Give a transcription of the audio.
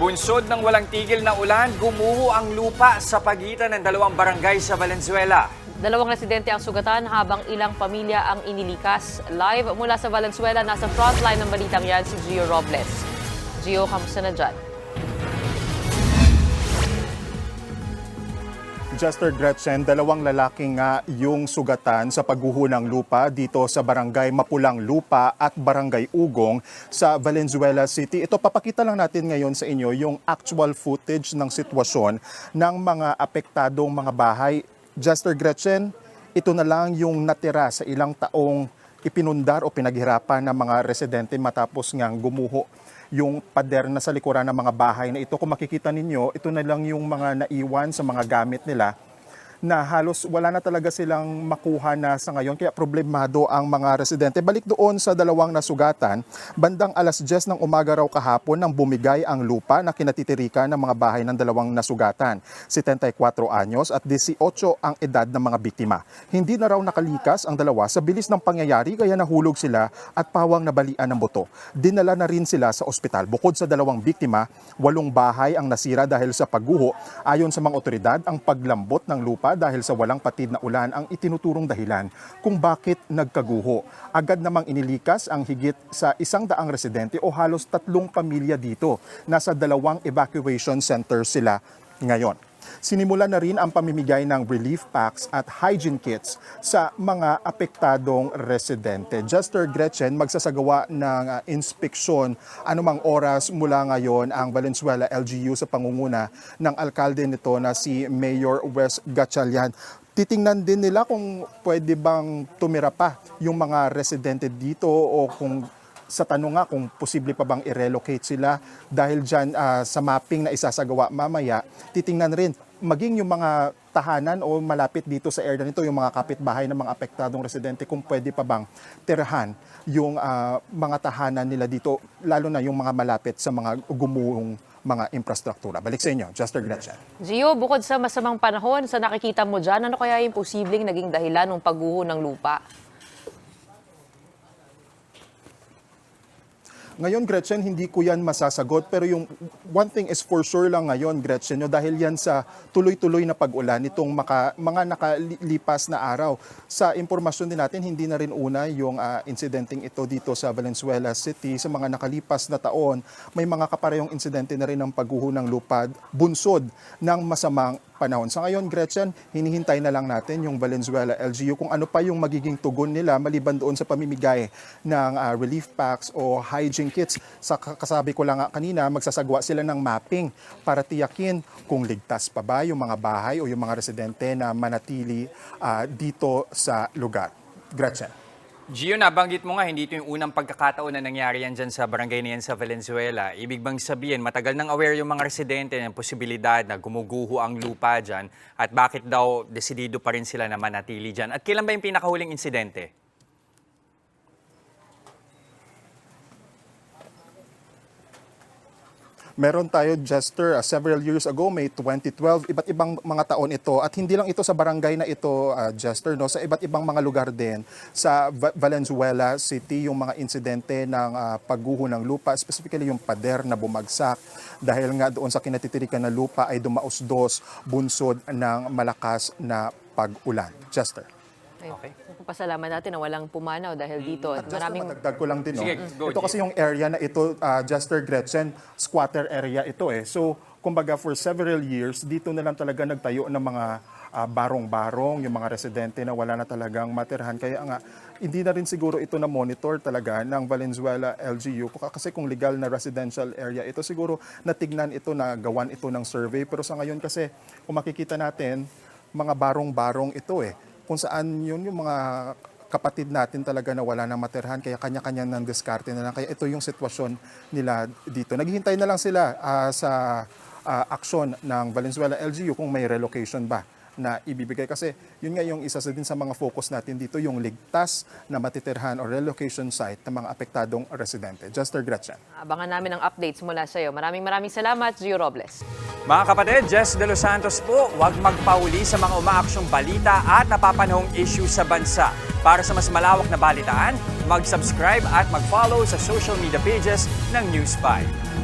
Bunsod ng walang tigil na ulan, gumuho ang lupa sa pagitan ng dalawang barangay sa Valenzuela. Dalawang residente ang sugatan habang ilang pamilya ang inilikas. Live mula sa Valenzuela, nasa frontline ng balitang yan si Gio Robles. Gio, kamusta na dyan? Jester Gretchen, dalawang lalaking nga yung sugatan sa pagguho ng lupa dito sa barangay Mapulang Lupa at Barangay Ugong sa Valenzuela City. Ito papakita lang natin ngayon sa inyo yung actual footage ng sitwasyon ng mga apektadong mga bahay. Jester Gretchen, ito na lang yung natira sa ilang taong ipinundar o pinaghirapan ng mga residente matapos ngang gumuho yung pader na sa likuran ng mga bahay na ito. Kung makikita ninyo, ito na lang yung mga naiwan sa mga gamit nila na halos wala na talaga silang makuha na sa ngayon kaya problemado ang mga residente. Balik doon sa dalawang nasugatan, bandang alas 10 ng umaga raw kahapon nang bumigay ang lupa na kinatitirikan ng mga bahay ng dalawang nasugatan. 74 anyos at 18 ang edad ng mga biktima. Hindi na raw nakalikas ang dalawa sa bilis ng pangyayari kaya nahulog sila at pawang nabalian ng buto. Dinala na rin sila sa ospital. Bukod sa dalawang biktima, walong bahay ang nasira dahil sa pagguho. Ayon sa mga otoridad, ang paglambot ng lupa dahil sa walang patid na ulan ang itinuturong dahilan kung bakit nagkaguho. Agad namang inilikas ang higit sa isang daang residente o halos tatlong pamilya dito. Nasa dalawang evacuation center sila ngayon. Sinimula na rin ang pamimigay ng relief packs at hygiene kits sa mga apektadong residente. Juster Gretchen magsasagawa ng uh, inspeksyon anumang oras mula ngayon ang Valenzuela LGU sa pangunguna ng alkalde nito na si Mayor Wes Gatchalian. Titingnan din nila kung pwede bang tumira pa yung mga residente dito o kung sa tanong nga kung posible pa bang i-relocate sila dahil dyan ah, sa mapping na isasagawa mamaya, titingnan rin maging yung mga tahanan o malapit dito sa area nito, yung mga kapitbahay ng mga apektadong residente, kung pwede pa bang tirahan yung ah, mga tahanan nila dito, lalo na yung mga malapit sa mga gumuhong mga infrastruktura. Balik sa inyo, Juster Gretchen. Gio, bukod sa masamang panahon, sa nakikita mo dyan, ano kaya yung posibleng naging dahilan ng pagguho ng lupa? Ngayon, Gretchen, hindi ko yan masasagot. Pero yung one thing is for sure lang ngayon, Gretchen, no, dahil yan sa tuloy-tuloy na pag-ulan, itong maka, mga nakalipas na araw. Sa impormasyon din natin, hindi na rin una yung ah, incidenting ito dito sa Valenzuela City. Sa mga nakalipas na taon, may mga kaparehong insidente na rin ng pagguho ng lupad, bunsod ng masamang panahon. Sa ngayon, Gretchen, hinihintay na lang natin yung Valenzuela LGU kung ano pa yung magiging tugon nila maliban doon sa pamimigay ng ah, relief packs o hygiene kits. Sa ka- kasabi ko lang kanina, magsasagwa sila ng mapping para tiyakin kung ligtas pa ba yung mga bahay o yung mga residente na manatili ah, dito sa lugar. Gretchen. Gio, nabanggit mo nga, hindi ito yung unang pagkakataon na nangyari yan dyan sa barangay na yan sa Valenzuela. Ibig bang sabihin, matagal nang aware yung mga residente ng posibilidad na gumuguho ang lupa dyan at bakit daw desidido pa rin sila na manatili dyan? At kailan ba yung pinakahuling insidente? Meron tayo, Jester, uh, several years ago, May 2012, iba't ibang mga taon ito. At hindi lang ito sa barangay na ito, uh, Jester, no? sa iba't ibang mga lugar din. Sa Va- Valenzuela City, yung mga insidente ng uh, pagguho ng lupa, specifically yung pader na bumagsak. Dahil nga doon sa kinatitirikan na lupa ay dumausdos bunsod ng malakas na pag-ulan. Jester. Okay. Pasalamat natin na walang pumanaw dahil dito. At Just maraming... madagdag ko lang din, no? Sige, go, ito kasi yung area na ito, uh, Jester Gretchen, squatter area ito eh. So, kumbaga for several years, dito na lang talaga nagtayo ng mga ah, barong-barong, yung mga residente na wala na talagang matirhan. Kaya nga, hindi na rin siguro ito na monitor talaga ng Valenzuela LGU. Kasi kung legal na residential area, ito siguro natignan ito na gawan ito ng survey. Pero sa ngayon kasi, kung makikita natin, mga barong-barong ito eh. Kung saan yun yung mga kapatid natin talaga na wala na materhan kaya kanya-kanya ng diskarte na lang. Kaya ito yung sitwasyon nila dito. Naghihintay na lang sila ah, sa ah, aksyon ng Valenzuela LGU kung may relocation ba na ibibigay. Kasi yun nga yung isa sa din sa mga focus natin dito, yung ligtas na matitirhan o relocation site ng mga apektadong residente. Juster Gretchen. Abangan namin ang updates mula sa iyo. Maraming maraming salamat, Gio Robles. Mga kapatid, Jess De Los Santos po, huwag magpauli sa mga umaaksyong balita at napapanahong issue sa bansa. Para sa mas malawak na balitaan, mag-subscribe at mag-follow sa social media pages ng News 5.